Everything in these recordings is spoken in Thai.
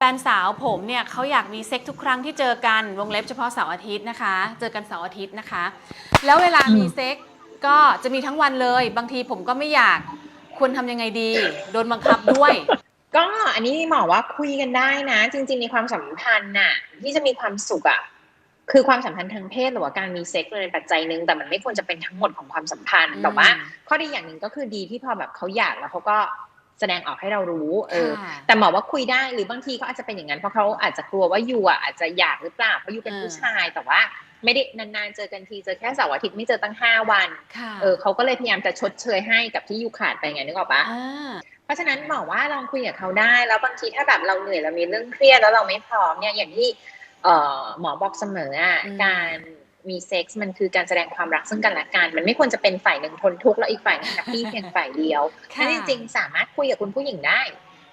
แฟนสาวผมเนี่ยเขาอยากมีเซ็กทุกครั้งที่เจอกันวงเล็บเฉพาะเสาร์อาทิตย์นะคะ เจอกันเสาร์อาทิตย์นะคะ แล้วเวลามีเซ็กก็จะมีทั้งวันเลย บางทีผมก็ไม่อยากควรทำยังไงดี โดนบังคับด้วย ก็อันนี้หมอว่าคุยกันได้นะ จริง ๆ ในความสัมพันธ์น่ะที่จะมีความสุขอะคือความสัมพันธ์ทางเพศหรือว่าการมีเซ็กซ์เป็นปัจจัยหนึ่งแต่มันไม่ควรจะเป็นทั้งหมดของความสัมพันธ์แต่ว่าข้อดีอย่างหนึ่งก็คือดีที่พอแบบเขาอยากแล้วเขาก็ แสดงออกให้เรารู้เออค่ะแต่หมอว่าคุยได้หรือบางทีเขาอาจจะเป็นอย่างนั้นเพราะเขาอาจจะกลัวว่ายูอะอาจจะอยากหรือเปล่าเพราะยูเป็นเออผู้ชายแต่ว่าไม่ได้นานๆเจอกันทีเจอแค่เสาร์อาทิตย์ไม่เจอตั้งห้าวันค่ะเออเขาก็เลยพยายามจะชดเชยให้กับที่ยูขาดไปไงนึกออกปะอ่าเพราะฉะนั้นหมอว่าลองคุยกับเขาได้ แล้วบางทีถ้าแบบเราเหนื่อยเรามีเรื่องเครียดแล้วเราไม่พร้อมเนี่ยอย่างที่เอ่อหมอบอกเสมออะอืมการ มีเซ็กซ์มันคือการแสดงความรักซึ่งกันและกัน มันไม่ควรจะเป็นฝ่ายหนึ่งทนทุกข์แล้วอีกฝ่ายหนึงแฮปปี้เพียงฝ่ายเดียวค่ะนั่นจริงๆสามารถคุยกับคุณผู้หญิงได้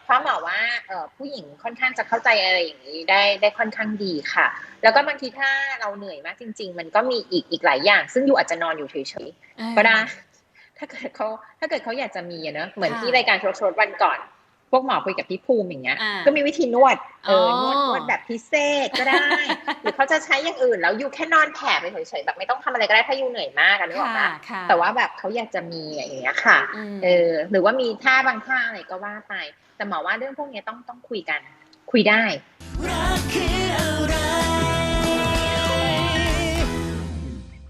เพราะหมอว่าเอ่อผู้หญิงค่อนข้างจะเข้าใจอะไรอย่างนี้ได้ได้ค่อนข้างดีค่ะ แล้วก็บางทีถ้าเราเหนื่อยมากจริง ๆ มันก็มีอีกอีกหลายอย่าง ซึ่งอยู่อาจจะนอนอยู่เฉยๆก็ได้ถ้าเกิดเขาถ้าเกิดเขาอยากจะมีอะเนอะเหมือนค่ะที่รายการโชว์โชว์วันก่อน พวกหมอคุยกับพี่ภูมิอย่างเงี้ยอ่าก็มีวิธีนวด เอออ๋อนวดนวดแบบพิเศษก็ได้ หรือเขาจะใช้อย่างอื่น แล้วอยู่แค่นอนแผ่ไปเฉยๆแบบไม่ต้องทำอะไรก็ได้ถ้าอยู่เหนื่อยมากอะนึกออกค่ะปะค่ะแต่ว่าแบบเขาอยากจะมีอย่างเงี้ยค่ะอืมเออ หรือว่ามีท่าบางท่าอะไรก็ว่าไป แต่หมอว่าเรื่องพวกเนี้ยต้องต้องคุยกัน คุยได้รักคือ